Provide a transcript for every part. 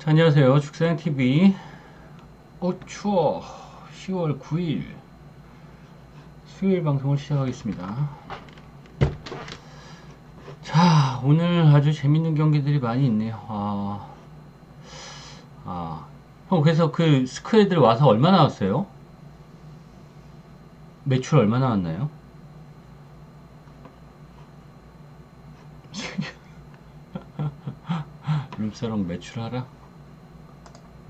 자, 안녕하세요. 죽사양TV. 어, 추워. 10월 9일. 수요일 방송을 시작하겠습니다. 자, 오늘 아주 재밌는 경기들이 많이 있네요. 아, 아. 형, 그래서 그 스크애들 와서 얼마 나왔어요? 매출 얼마 나왔나요? 룸사롱 매출하라?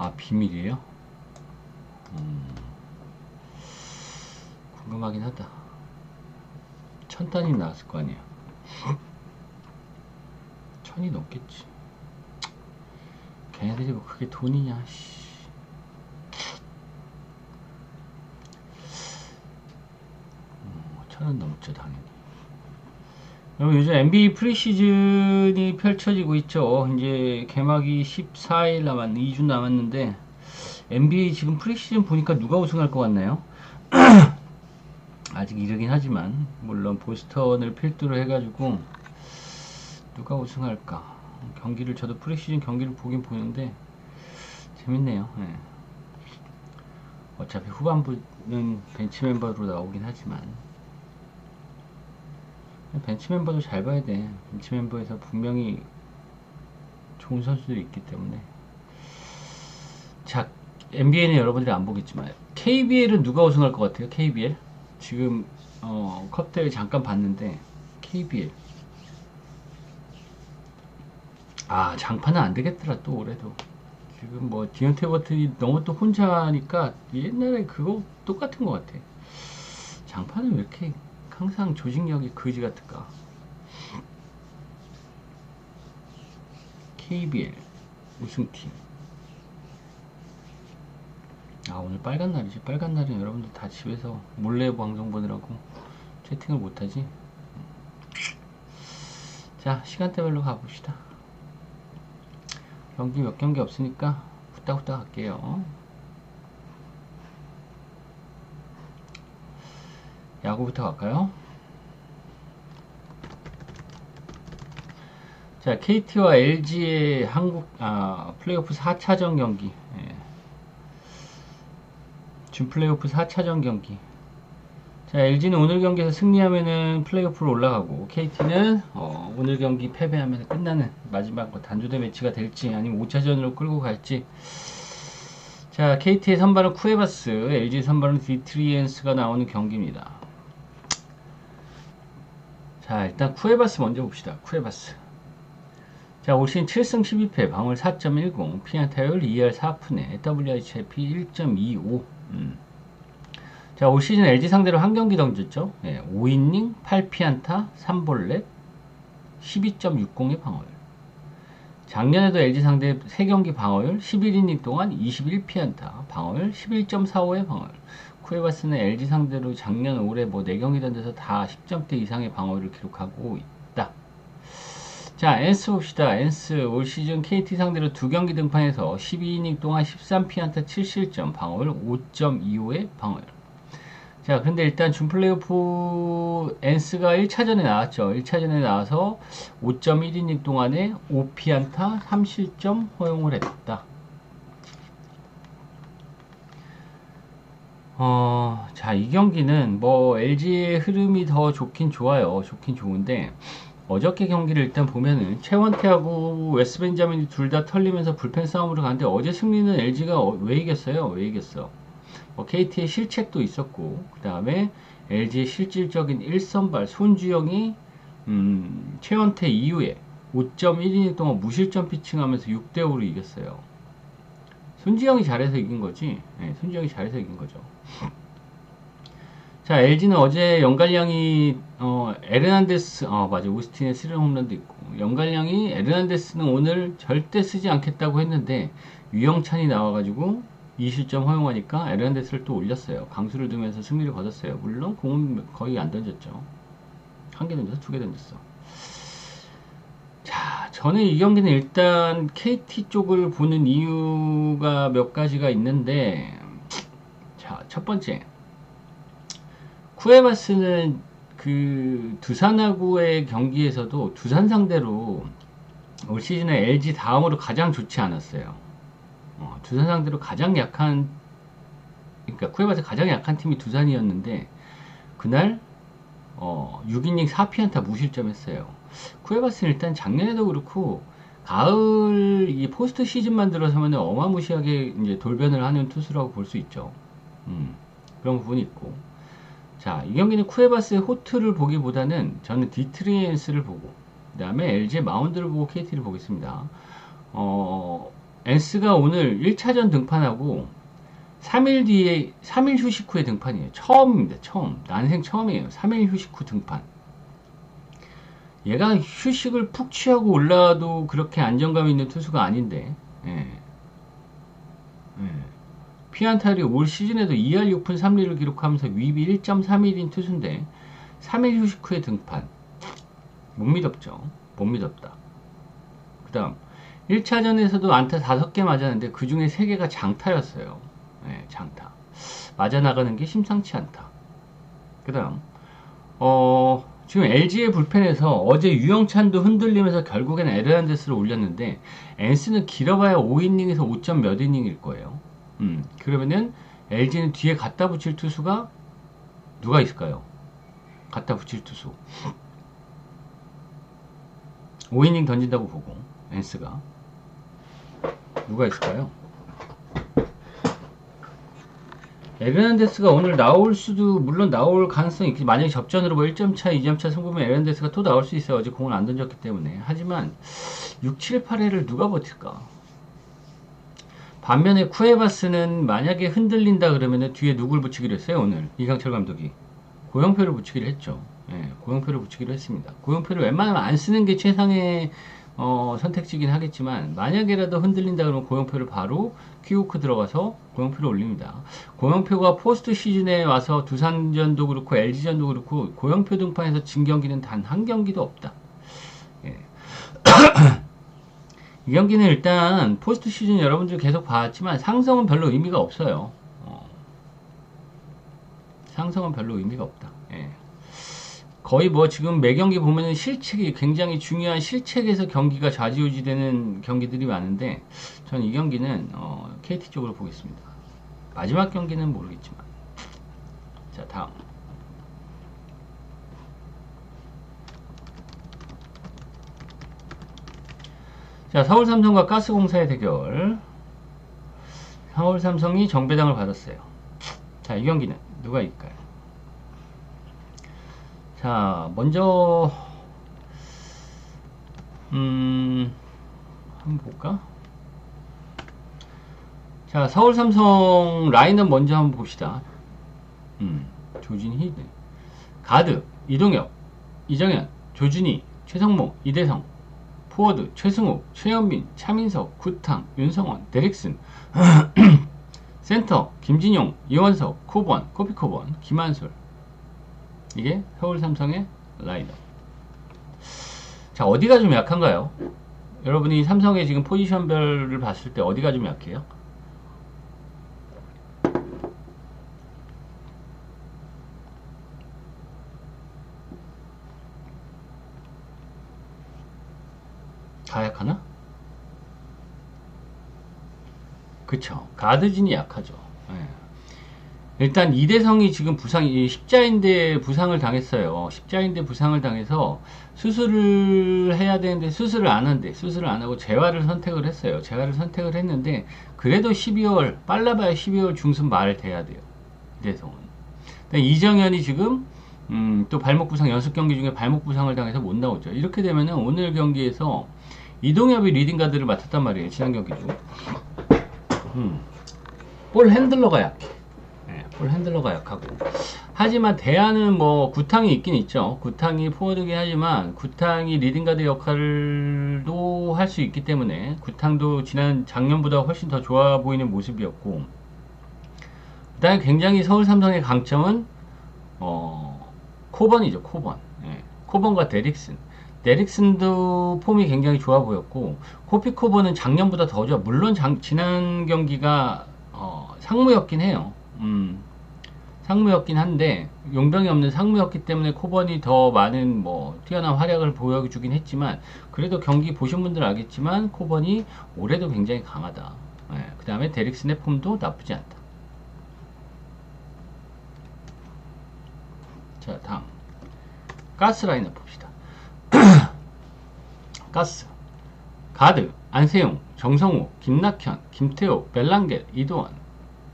아, 비밀이에요? 음, 궁금하긴 하다. 천 단위 나왔을 거 아니야. 천이 넘겠지. 걔네들이 뭐 그게 돈이냐, 씨. 음, 천은 넘죠, 당연히. 여러분 요즘 NBA 프리시즌이 펼쳐지고 있죠. 이제 개막이 14일 남았, 2주 남았는데 NBA 지금 프리시즌 보니까 누가 우승할 것 같나요? 아직 이르긴 하지만 물론 보스턴을 필두로 해가지고 누가 우승할까 경기를 저도 프리시즌 경기를 보긴 보는데 재밌네요. 네. 어차피 후반부는 벤치 멤버로 나오긴 하지만 벤치 멤버도 잘 봐야 돼. 벤치 멤버에서 분명히 좋은 선수들이 있기 때문에. 자, NBA는 여러분들이 안 보겠지만, KBL은 누가 우승할 것 같아요? KBL? 지금, 어, 컵 대회 잠깐 봤는데, KBL. 아, 장판은 안 되겠더라, 또 올해도. 지금 뭐, 디언테 버튼이 너무 또 혼자 하니까, 옛날에 그거 똑같은 것 같아. 장판은 왜 이렇게 항상 조직력이 거지 같을까? KBL 우승팀. 아 오늘 빨간 날이지. 빨간 날은 여러분들 다 집에서 몰래 방송 보느라고 채팅을 못하지. 자 시간대별로 가봅시다. 경기 몇 경기 없으니까 후딱후딱 할게요. 야구부터 갈까요? 자, KT와 LG의 한국 아, 플레이오프 4차전 경기. 예. 준 플레이오프 4차전 경기. 자, LG는 오늘 경기에서 승리하면은 플레이오프로 올라가고 KT는 어, 오늘 경기 패배하면 끝나는 마지막 뭐 단조대 매치가 될지 아니면 5차전으로 끌고 갈지. 자, KT의 선발은 쿠에바스, LG 선발은 디트리엔스가 나오는 경기입니다. 자, 일단 쿠에바스 먼저 봅시다. 쿠에바스. 자, 올 시즌 7승 12패, 방울 4.10, 피안 타율 2할 4푼에, WHIP 1.25. 음. 자, 올 시즌 LG 상대로 한 경기 던졌죠. 네, 5이닝, 8피안타, 3볼넷, 12.60의 방어율. 작년에도 LG 상대 3경기 방어율, 11이닝 동안 21피안타, 방어율 11.45의 방어율. 쿠에바스는 LG 상대로 작년 올해 뭐 4경기 던져서 다 10점대 이상의 방어율을 기록하고 있다. 자, 엔스 봅시다. 엔스 올 시즌 KT 상대로 2경기 등판해서 12이닝 동안 13피안타 7실점, 방어율 5.25의 방어율. 자, 그런데 일단 준 플레이오프 엔스가 1차전에 나왔죠. 1차전에 나와서 5.1이닝 동안에 5피안타 3실점 허용을 했다. 어, 자, 이 경기는 뭐 LG의 흐름이 더 좋긴 좋아요. 좋긴 좋은데 어저께 경기를 일단 보면은 최원태하고 웨스 벤자민이 둘 다 털리면서 불펜 싸움으로 가는데 어제 승리는 LG가 왜 이겼어요? 왜 이겼어? 뭐 KT의 실책도 있었고 그 다음에 LG의 실질적인 1선발 손주영이 음, 최원태 이후에 5.1이닝 동안 무실점 피칭하면서 6대 5로 이겼어요. 손지영이 잘해서 이긴 거지. 네, 손지영이 잘해서 이긴 거죠. 자, LG는 어제 연갈량이 어, 에르난데스, 어, 맞아. 오스틴의 스리 홈런도 있고. 연갈량이 에르난데스는 오늘 절대 쓰지 않겠다고 했는데, 유영찬이 나와 가지고 2실점 허용하니까 에르난데스를 또 올렸어요. 강수를 두면서 승리를 거뒀어요. 물론 공은 거의 안 던졌죠. 한 개 던져서 두개 던졌어. 자, 저는 이 경기는 일단 KT 쪽을 보는 이유가 몇 가지가 있는데, 자, 첫 번째. 쿠에바스는 그 두산하고의 경기에서도 두산 상대로 올 시즌에 LG 다음으로 가장 좋지 않았어요. 어, 두산 상대로 가장 약한 그러니까 쿠에바스 가장 약한 팀이 두산이었는데 그날 어, 6이닝 4피안타 무실점했어요. 쿠에바스는 일단 작년에도 그렇고 가을 이 포스트 시즌만 들어서면 어마무시하게 이제 돌변을 하는 투수라고 볼 수 있죠. 음, 그런 부분이 있고. 자, 이 경기는 쿠에바스의 호투를 보기보다는 저는 디트리엔스를 보고, 그 다음에 LG 마운드를 보고 KT를 보겠습니다. 어, 엔스가 오늘 1차전 등판하고 3일 뒤에 3일 휴식 후에 등판이에요. 처음입니다. 처음. 난생 처음이에요. 3일 휴식 후 등판. 얘가 휴식을 푹 취하고 올라도 그렇게 안정감 있는 투수가 아닌데. 예. 예. 피안타리 올 시즌에도 2할 6푼 3리를 기록하면서 위비 1.31인 투수인데 3일 휴식 후에 등판. 못 믿었죠. 못 믿었다. 그 다음 1차전에서도 안타 5개 맞았는데 그 중에 3개가 장타였어요. 네, 장타. 맞아 나가는 게 심상치 않다. 그 다음, 어, 지금 LG의 불펜에서 어제 유영찬도 흔들리면서 결국엔 에르난데스를 올렸는데, 엔스는 길어봐야 5이닝에서 5점 몇 이닝일 거예요. 음, 그러면은 LG는 뒤에 갖다 붙일 투수가 누가 있을까요? 갖다 붙일 투수. 5이닝 던진다고 보고, 엔스가. 누가 있을까요? 에르난데스가 오늘 나올 수도 물론 나올 가능성이 있지 만약에 접전으로 뭐 1점 차, 2점 차 승부면 에르난데스가 또 나올 수 있어요. 어제 공을 안 던졌기 때문에. 하지만 6, 7, 8회를 누가 버틸까? 반면에 쿠에바스는 만약에 흔들린다 그러면 뒤에 누굴 붙이기로 했어요 오늘 이강철 감독이 고영표를 붙이기로 했죠. 예, 고영표를 붙이기로 했습니다. 고영표를 웬만하면 안 쓰는 게 최상의 어, 선택지긴 하겠지만 만약에라도 흔들린다 그러면 고영표를 바로 키우크 들어가서 고영표를 올립니다. 고영표가 포스트 시즌에 와서 두산전도 그렇고 LG전도 그렇고 고영표 등판에서 진 경기는 단 한 경기도 없다. 예. 이 경기는 일단 포스트 시즌 여러분들 계속 봤지만 상성은 별로 의미가 없어요. 어. 상성은 별로 의미가 없다. 예. 거의 뭐 지금 매 경기 보면은 실책이 굉장히 중요한 실책에서 경기가 좌지우지되는 경기들이 많은데 저는 이 경기는 어, KT 쪽으로 보겠습니다. 마지막 경기는 모르겠지만 자 다음 자 서울 삼성과 가스공사의 대결 서울 삼성이 정배당을 받았어요. 자 이 경기는 누가 이길까요? 자, 먼저, 음, 한번 볼까? 자, 서울 삼성 라인업 먼저 한번 봅시다. 음, 조진희, 가드, 이동혁, 이정현, 조준희, 최성모, 이대성, 포워드, 최승우, 최현민, 차민석, 구탕, 윤성원, 데릭슨, 센터, 김진용, 이원석, 코번, 코피코번, 김한솔, 이게 서울 삼성의 라인업. 자, 어디가 좀 약한가요? 여러분이 삼성의 지금 포지션별을 봤을 때 어디가 좀 약해요? 다 약하나? 그쵸. 가드진이 약하죠. 일단 이대성이 지금 부상, 십자인대 부상을 당했어요. 십자인대 부상을 당해서 수술을 해야 되는데 수술을 안 한대. 수술을 안 하고 재활을 선택을 했어요. 재활을 선택을 했는데 그래도 12월 빨라봐야 12월 중순 말 돼야 돼요. 이대성은. 이정현이 지금 음, 또 발목 부상 연습 경기 중에 발목 부상을 당해서 못 나오죠. 이렇게 되면은 오늘 경기에서 이동엽이 리딩 가드를 맡았단 말이에요. 지난 경기도. 음. 볼 핸들러가 약해. 볼 핸들러가 약하고 하지만 대안은 뭐 구탕이 있긴 있죠 구탕이 포워드긴 하지만 구탕이 리딩가드 역할도 할 수 있기 때문에 구탕도 지난 작년보다 훨씬 더 좋아 보이는 모습이었고 그 다음에 굉장히 서울 삼성의 강점은 어, 코번이죠 코번. 예, 코번과 데릭슨. 데릭슨도 폼이 굉장히 좋아 보였고 코피 코번은 작년보다 더 좋아. 물론 장, 지난 경기가 어, 상무였긴 해요. 음, 상무였긴 한데 용병이 없는 상무였기 때문에 코번이 더 많은 뭐 뛰어난 활약을 보여주긴 했지만 그래도 경기 보신 분들 알겠지만 코번이 올해도 굉장히 강하다. 그 다음에 데릭슨의 폼도 나쁘지 않다. 자, 다음. 가스 라인업 봅시다. 가스. 가드, 안세용, 정성우, 김낙현, 김태호, 벨랑겔, 이도원,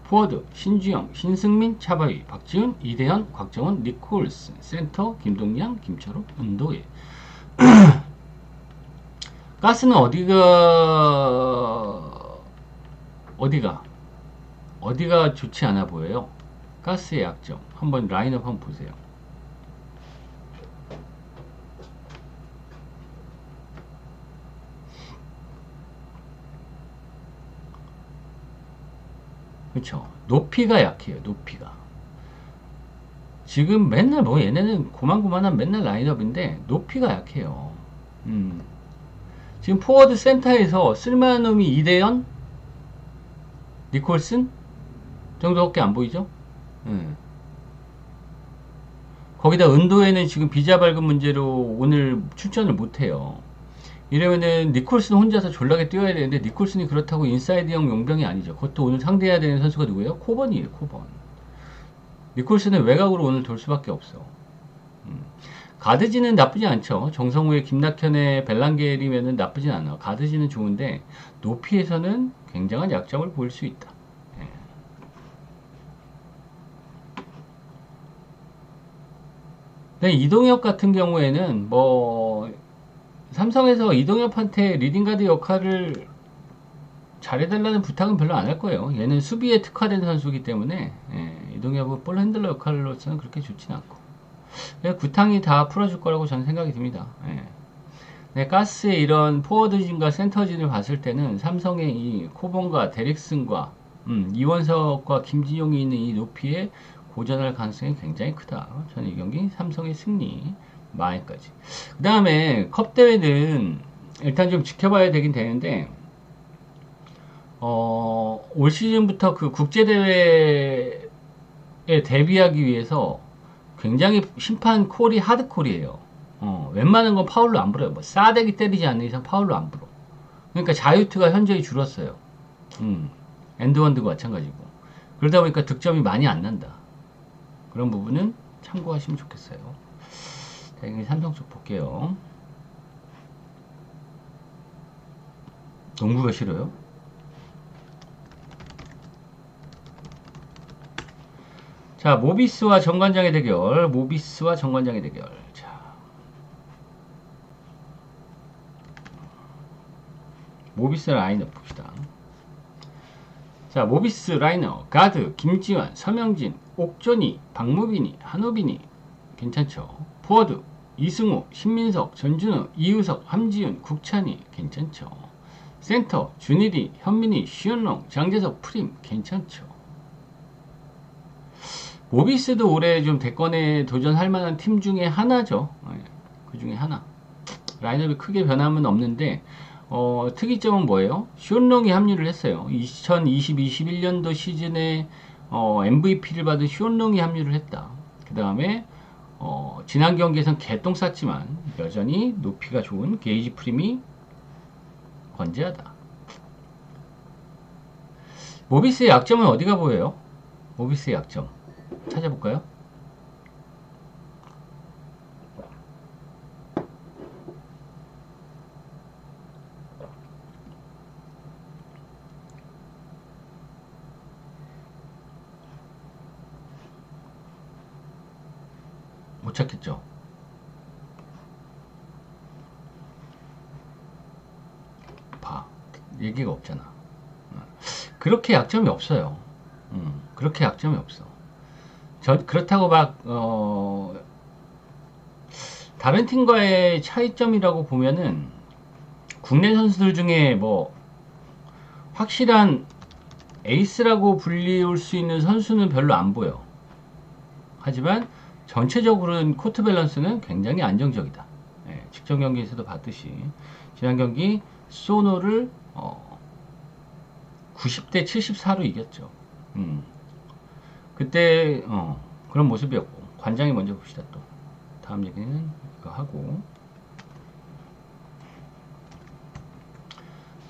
포워드, 신주영, 신승민, 차바위, 박지훈, 이대현, 곽정원, 니콜슨, 센터, 김동양, 김철호, 은도예. 가스는 어디가 어디가 어디가 좋지 않아 보여요? 가스의 약점 한번 라인업 한번 보세요. 그렇죠. 높이가 약해요. 높이가. 지금 맨날 뭐 얘네는 고만고만한 맨날 라인업인데 높이가 약해요. 음. 지금 포워드 센터에서 쓸만한 놈이 이대현, 니콜슨 정도밖에 안 보이죠? 음. 거기다 은도에는 지금 비자 발급 문제로 오늘 출전을 못해요. 이러면은 니콜슨 혼자서 졸라게 뛰어야 되는데 니콜슨이 그렇다고 인사이드형 용병이 아니죠. 그것도 오늘 상대해야 되는 선수가 누구예요? 코번이에요. 코번. 니콜슨은 외곽으로 오늘 돌 수밖에 없어. 음. 가드지는 나쁘지 않죠. 정성우의 김낙현의 벨랑겔이면은 나쁘진 않아. 가드지는 좋은데 높이에서는 굉장한 약점을 보일 수 있다. 예. 네, 이동엽 같은 경우에는 뭐 삼성에서 이동엽한테 리딩가드 역할을 잘해달라는 부탁은 별로 안 할 거예요. 얘는 수비에 특화된 선수이기 때문에 예, 이동엽은 볼 핸들러 역할로서는 그렇게 좋진 않고 예, 구탕이 다 풀어줄 거라고 저는 생각이 듭니다. 예. 네, 가스의 이런 포워드진과 센터진을 봤을 때는 삼성의 이 코본과 데릭슨과 음, 이원석과 김진용이 있는 이 높이에 고전할 가능성이 굉장히 크다. 저는 이 경기 삼성의 승리 마이까지. 그 다음에 컵 대회는 일단 좀 지켜봐야 되긴 되는데 어, 올 시즌부터 그 국제 대회에 대비하기 위해서 굉장히 심판 콜이 하드콜이에요. 어, 웬만한 건 파울로 안 불어요. 뭐 싸대기 때리지 않는 이상 파울로 안 불어. 그러니까 자유투가 현저히 줄었어요. 음, 엔드원드가 마찬가지고. 그러다 보니까 득점이 많이 안 난다. 그런 부분은 참고하시면 좋겠어요. 자, 여기 삼성 쪽 볼게요. 농구가 싫어요? 자, 모비스와 정관장의 대결. 모비스와 정관장의 대결. 자. 모비스 라인업 봅시다. 자, 모비스 라인업. 가드, 김지환, 서명진, 옥존이, 박무빈이, 한호빈이. 괜찮죠? 포워드, 이승우, 신민석, 전준우, 이우석, 함지윤, 국찬이. 괜찮죠? 센터, 준일이, 현민이, 시현롱, 장재석, 프림. 괜찮죠? 모비스도 올해 좀 대권에 도전할 만한 팀 중에 하나죠. 네, 그 중에 하나. 라인업이 크게 변함은 없는데, 어, 특이점은 뭐예요? 슈온롱이 합류를 했어요. 2020-21년도 시즌에 어, MVP를 받은 슈온롱이 합류를 했다. 그 다음에 어, 지난 경기에선 개똥 쌌지만 여전히 높이가 좋은 게이지 프림이 건재하다. 모비스의 약점은 어디가 보여요? 모비스의 약점. 찾아볼까요? 못 찾겠죠? 봐. 얘기가 없잖아. 그렇게 약점이 없어요. 음, 그렇게 약점이 없어. 저, 그렇다고 막, 어, 다른 팀과의 차이점이라고 보면은, 국내 선수들 중에 뭐, 확실한 에이스라고 불리울 수 있는 선수는 별로 안 보여. 하지만, 전체적으로는 코트 밸런스는 굉장히 안정적이다. 예, 직전 경기에서도 봤듯이, 지난 경기, 소노를, 어, 90대 74로 이겼죠. 음. 그때 어, 그런 모습이었고 관장이 먼저 봅시다 또 다음 얘기는 이거 하고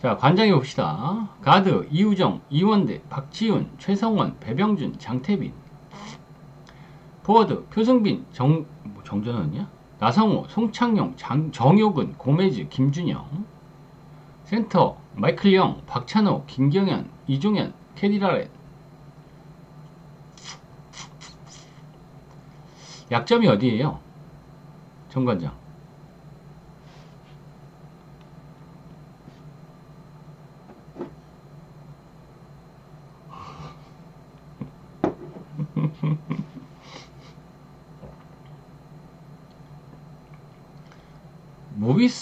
자, 관장해 봅시다. 가드, 이우정, 이원대, 박지훈, 최성원, 배병준, 장태빈. 포워드, 표승빈, 정, 뭐 정전원이야? 나성호, 송창용, 장, 정효근, 고매즈, 김준영. 센터, 마이클 영, 박찬호, 김경현, 이종현, 캐디라렛. 약점이 어디예요? 정관장.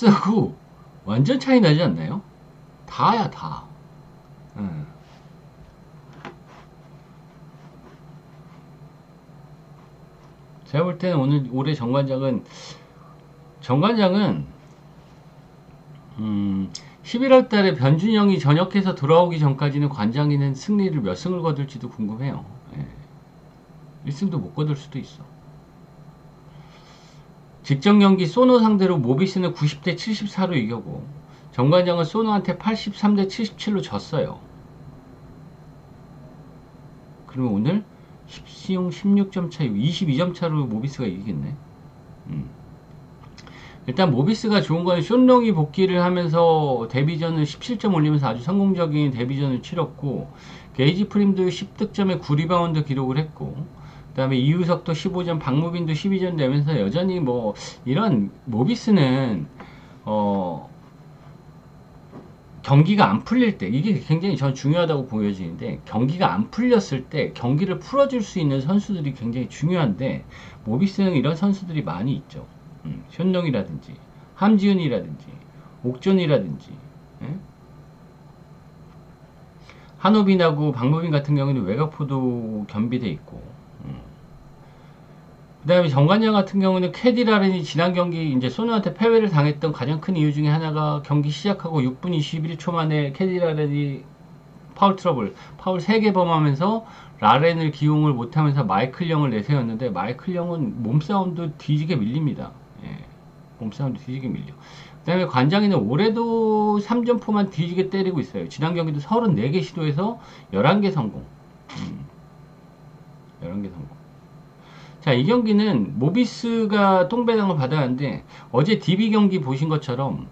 모비스하고 완전 차이 나지 않나요? 다야 다. 응. 제가 볼 때는 오늘 올해 정관장은 정관장은 음, 11월 달에 변준영이 전역해서 돌아오기 전까지는 관장이는 승리를 몇 승을 거둘지도 궁금해요. 예. 1승도 못 거둘 수도 있어. 직전 경기 소노 상대로 모비스는 90대 74로 이겨고 정관장은 소노한테 83대 77로 졌어요. 그러면 오늘 10시용 16점 차이 22점 차로 모비스가 이기겠네. 음. 일단 모비스가 좋은 건 쇼롱이 복귀를 하면서 데뷔전을 17점 올리면서 아주 성공적인 데뷔전을 치렀고 게이지 프림도 10득점에 9리바운드 기록을 했고 그 다음에 이우석도 15점, 박무빈도 12점 되면서 여전히 뭐 이런 모비스는 어 경기가 안 풀릴 때 이게 굉장히 전 중요하다고 보여지는데 경기가 안 풀렸을 때 경기를 풀어줄 수 있는 선수들이 굉장히 중요한데 모비스는 이런 선수들이 많이 있죠. 음, 현동이라든지 함지훈이라든지 옥존이라든지 예? 한호빈하고 박무빈 같은 경우는 외곽포도 겸비돼 있고 음. 그 다음에 정관장 같은 경우는 캐디라렌이 지난 경기 이제 소누한테 패배를 당했던 가장 큰 이유 중에 하나가 경기 시작하고 6분 21초 만에 캐디라렌이 파울 트러블, 파울 3개 범하면서 라렌을 기용을 못하면서 마이클 영을 내세웠는데 마이클 영은 몸싸움도 뒤지게 밀립니다. 예, 몸싸움도 뒤지게 밀려. 그 다음에 관장이는 올해도 3점포만 뒤지게 때리고 있어요. 지난 경기도 34개 시도해서 11개 성공. 음, 11개 성공. 자, 이 경기는 모비스가 똥배당을 받았는데 어제 DB 경기 보신 것처럼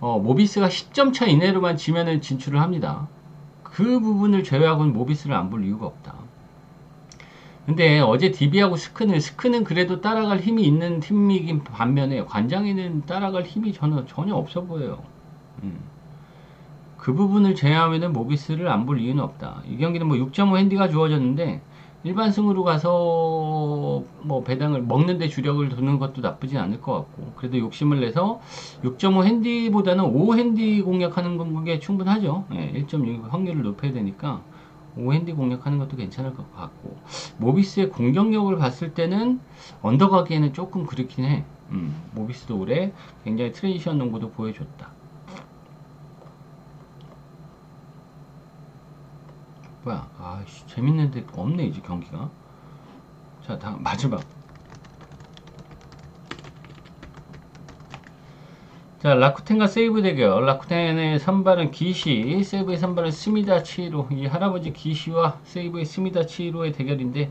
어, 모비스가 10점 차 이내로만 지면은 진출을 합니다. 그 부분을 제외하고는 모비스를 안 볼 이유가 없다. 근데 어제 DB하고 스크는 스크는 그래도 따라갈 힘이 있는 팀이긴 반면에 관장에는 따라갈 힘이 전혀 전혀 없어 보여요. 음. 그 부분을 제외하면은 모비스를 안 볼 이유는 없다. 이 경기는 뭐 6.5 핸디가 주어졌는데 일반 승으로 가서 뭐 배당을 먹는데 주력을 두는 것도 나쁘진 않을 것 같고 그래도 욕심을 내서 6.5 핸디보다는 5 핸디 공략하는 게 충분하죠. 예, 1.6 확률을 높여야 되니까 5 핸디 공략하는 것도 괜찮을 것 같고 모비스의 공격력을 봤을 때는 언더가기에는 조금 그렇긴 해. 음, 모비스도 올해 굉장히 트레디션 농구도 보여줬다. 뭐야? 아씨 재밌는데 없네 이제 경기가. 자 다음 마지막. 자 라쿠텐과 세이브 대결. 라쿠텐의 선발은 기시 세이브의 선발은 스미다 치히로 이 할아버지 기시와 세이브의 스미다 치히로의 대결인데.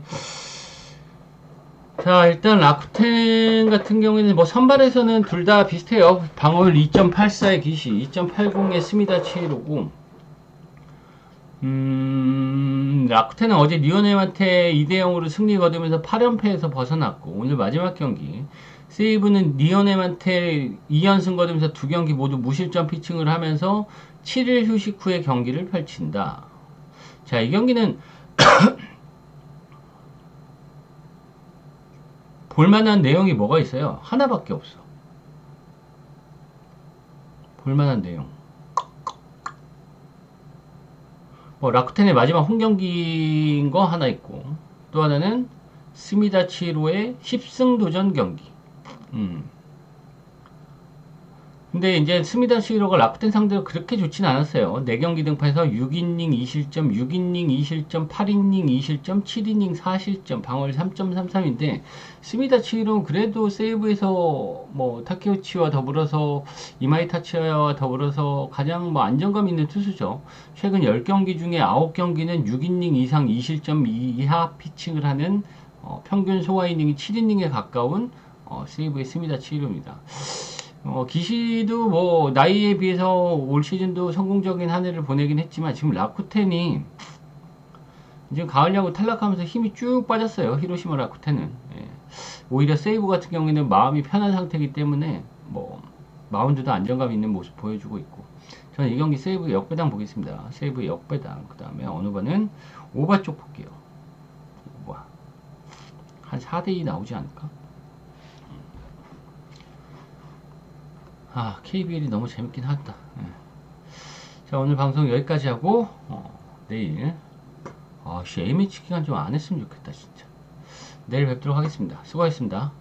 자 일단 라쿠텐 같은 경우에는 뭐 선발에서는 둘 다 비슷해요. 방어율 2.84의 기시 2.80의 스미다 치히로고 음, 라쿠텐은 어제 리오넴한테 2대0으로 승리 거두면서 8연패에서 벗어났고 오늘 마지막 경기 세이브는 리오넴한테 2연승 거두면서 두 경기 모두 무실점 피칭을 하면서 7일 휴식 후에 경기를 펼친다. 자, 이 경기는 볼만한 내용이 뭐가 있어요? 하나밖에 없어. 볼만한 내용. 뭐 라쿠텐의 마지막 홈 경기인 거 하나 있고 또 하나는 스미다치로의 10승 도전 경기. 음. 근데 이제 스미다 시로가 라쿠텐 상대로 그렇게 좋진 않았어요. 4경기 등판에서 6이닝 2실점, 6이닝 2실점, 8이닝 2실점, 7이닝 4실점, 방어율 3.33인데 스미다 치히로는 그래도 세이브에서 뭐 타케우치와 더불어서 이마이 타치와 더불어서 가장 뭐 안정감 있는 투수죠. 최근 10경기 중에 9경기는 6이닝 이상 2실점 이하 피칭을 하는 어, 평균 소화 이닝이 7이닝에 가까운 어, 세이브의 스미다 치히로입니다. 어, 기시도 뭐 나이에 비해서 올 시즌도 성공적인 한 해를 보내긴 했지만 지금 라쿠텐이 지금 가을 야구 탈락하면서 힘이 쭉 빠졌어요. 히로시마 라쿠텐은. 예. 오히려 세이브 같은 경우에는 마음이 편한 상태이기 때문에 뭐 마운드도 안정감 있는 모습 보여주고 있고 저는 이 경기 세이브 역배당 보겠습니다. 세이브 역배당 그 다음에 어느 번은 오바 쪽 볼게요. 오바 한 4대2 나오지 않을까? 아, KBL이 너무 재밌긴 하다. 예. 자, 오늘 방송 여기까지 하고, 어, 내일, 아, 씨, A매치 기간 좀안 했으면 좋겠다, 진짜. 내일 뵙도록 하겠습니다. 수고하셨습니다.